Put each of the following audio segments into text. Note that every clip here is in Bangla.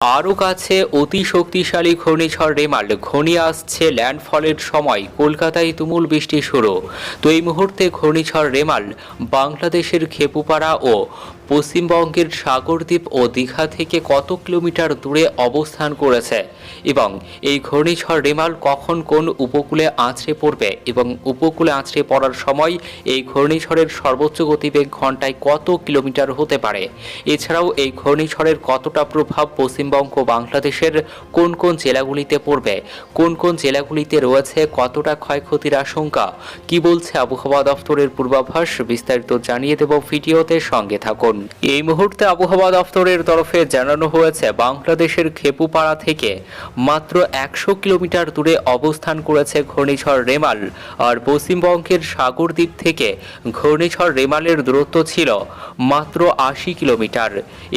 আরও কাছে অতি শক্তিশালী ঘূর্ণিঝড় রেমাল ঘনিয়ে আসছে ল্যান্ডফলের সময়। কলকাতায় তুমুল বৃষ্টি শুরু। তো এই মুহূর্তে ঘূর্ণিঝড় রেমাল বাংলাদেশের খেপুপাড়া ও পশ্চিমবঙ্গের সাগরদ্বীপ ও দীঘা থেকে কত কিলোমিটার দূরে অবস্থান করেছে এবং এই ঘূর্ণিঝড় রেমাল কখন কোন উপকূলে আছড়ে পড়বে এবং উপকূলে আছড়ে পড়ার সময় এই ঘূর্ণিঝড়ের সর্বোচ্চ গতিবেগ ঘন্টায় কত কিলোমিটার হতে পারে? এছাড়াও এই ঘূর্ণিঝড়ের কতটা প্রভাব পশ্চিমবঙ্গ বাংলাদেশের কোন কোন জেলাগুলিতে পড়বে? কোন কোন জেলাগুলিতে রয়েছে? কতটা ক্ষয়ক্ষতির আশঙ্কা? কি বলছে আবহাওয়া দফতরের পূর্বাভাস? বিস্তারিত জানিয়ে দেব ভিডিওতে সঙ্গে থাকুন। এই মুহূর্তে আবহাওয়া দফতরের তরফে জানানো হয়েছে, বাংলাদেশের খেপুপাড়া থেকে মাত্র একশো কিলোমিটার দূরে অবস্থান করেছে ঘূর্ণিঝড় রেমাল, আর পশ্চিমবঙ্গের সাগরদ্বীপ থেকে ঘূর্ণিঝড় রেমালের দূরত্ব ছিল মাত্র আশি কিলোমিটার।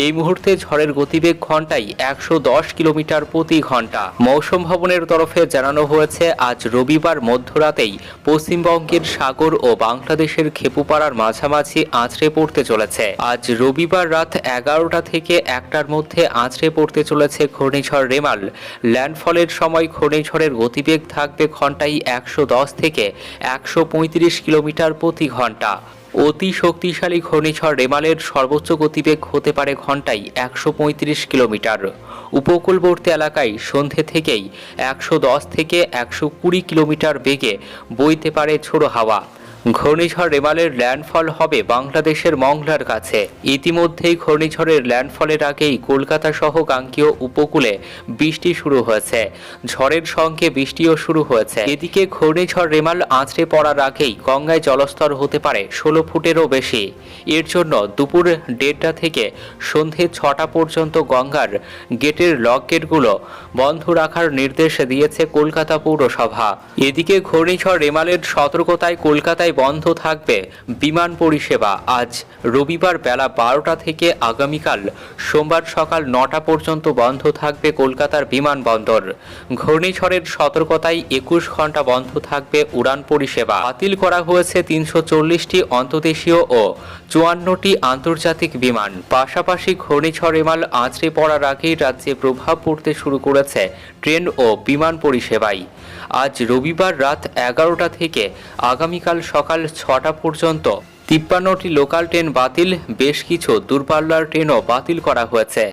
এই মুহূর্তে ঝড়ের গতিবেগ ঘন্টায় একশো দশ কিলোমিটার প্রতি ঘণ্টা। মৌসুম ভবনের তরফে জানানো হয়েছে, আজ রবিবার মধ্যরাতেই পশ্চিমবঙ্গের সাগর ও বাংলাদেশের খেপুপাড়ার মাঝামাঝি আছড়ে পড়তে চলেছে। আজ রবিবার রাত এগারোটা থেকে একটার মধ্যে আছড়ে পড়তে চলেছে ঘূর্ণিঝড় রেমাল। ল্যান্ডফলের সময় ঘূর্ণিঝড়ের গতিবেগ থাকবে ঘন্টায় একশো দশ থেকে একশো পঁয়ত্রিশ কিলোমিটার প্রতি ঘণ্টা। অতি শক্তিশালী ঘূর্ণিঝড় রেমালের সর্বোচ্চ গতিবেগ হতে পারে ঘন্টায় একশো পঁয়ত্রিশ কিলোমিটার। উপকূলবর্তী এলাকায় সন্ধে থেকেই একশো দশ থেকে একশো কুড়ি কিলোমিটার বেগে বইতে পারে ঝোড়ো হাওয়া। ঘূর্ণিঝড় রেমালের ল্যান্ডফল হবে বাংলাদেশের মংলার কাছে। ইতিমধ্যেই ঘূর্ণিঝড়ের ল্যান্ডফলের আগেই কলকাতা সহ গাঙ্গীয় উপকূলে বৃষ্টি শুরু হয়েছে। ঝড়ের সঙ্গে বৃষ্টিও শুরু হয়েছে। এদিকে ঘূর্ণিঝড় রেমাল আঁচড়ে পড়ার আগেই গঙ্গায় জলস্তর হতে পারে ষোলো ফুটেরও বেশি। এর জন্য দুপুর দেড়টা থেকে সন্ধে ছটা পর্যন্ত গঙ্গার গেটের লক গেটগুলো বন্ধ রাখার নির্দেশ দিয়েছে কলকাতা পৌরসভা। এদিকে ঘূর্ণিঝড় রেমালের সতর্কতায় কলকাতায় বন্ধ থাকবে বিমান পরিষেবা। আজ রবিবার বেলা বারোটা থেকে আগামীকাল সোমবার সকাল নটা পর্যন্ত বন্ধ থাকবে কলকাতার বিমানবন্দর ঘূর্ণিঝড়ের সতর্কতায় একুশ ঘণ্টা বন্ধ থাকবে উড়ান পরিষেবা। বাতিল করা হয়েছে তিনশো চল্লিশটি অন্তদেশীয় ও চুয়ান্নটি আন্তর্জাতিক বিমান। পাশাপাশি ঘূর্ণিঝড় রেমাল আঁচড়ে পড়ার আগেই রাজ্যে প্রভাব পড়তে শুরু করেছে ট্রেন ও বিমান পরিষেবায় আজ রবিবার রাত এগারোটা থেকে আগামীকাল সকাল ছটা পর্যন্ত। তিপ্পান্নটি লোকাল ট্রেন বাতিল বেশ কিছু দূরপাল্লার ট্রেনও বাতিল করা হয়েছে।